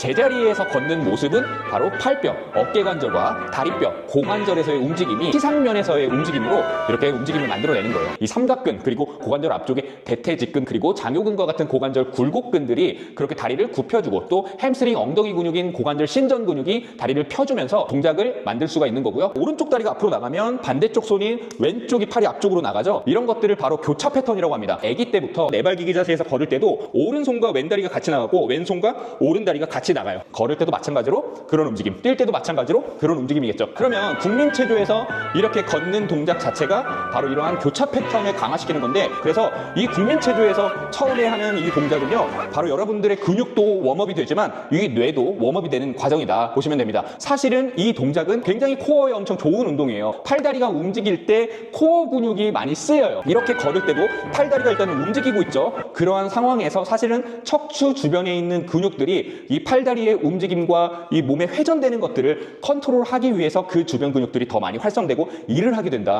제자리에서 걷는 모습은 바로 팔뼈, 어깨 관절과 다리뼈, 고관절에서의 움직임이 시상면에서의 움직임으로 이렇게 움직임을 만들어내는 거예요. 이 삼각근 그리고 고관절 앞쪽에 대퇴직근 그리고 장요근과 같은 고관절 굴곡근들이 그렇게 다리를 굽혀주고 또 햄스트링 엉덩이 근육인 고관절 신전 근육이 다리를 펴주면서 동작을 만들 수가 있는 거고요. 오른쪽 다리가 앞으로 나가면 반대쪽 손인 왼쪽이 팔이 앞쪽으로 나가죠. 이런 것들을 바로 교차 패턴이라고 합니다. 아기 때부터 내발기기 자세에서 걸을 때도 오른손과 왼다리가 같이 나가고 왼손과 오른다리가 같이 나가요. 걸을 때도 마찬가지로 그런 움직임, 뛸 때도 마찬가지로 그런 움직임이겠죠. 그러면 국민 체조에서 이렇게 걷는 동작 자체가 바로 이러한 교차 패턴을 강화시키는 건데 그래서 이 국민 체조에서 처음에 하는 이 동작은요 바로 여러분들의 근육도 웜업이 되지만 이 뇌도 웜업이 되는 과정이다 보시면 됩니다. 사실은 이 동작은 굉장히 코어에 엄청 좋은 운동이에요. 팔다리가 움직일 때 코어 근육이 많이 쓰여요. 이렇게 걸을 때도 팔다리가 일단은 움직이고 있죠. 그러한 상황에서 사실은 척추 주변에 있는 근육들이 이 팔다리의 움직임과 이 몸에 회전되는 것들을 컨트롤하기 위해서 그 주변 근육들이 더 많이 활성되고 일을 하게 된다.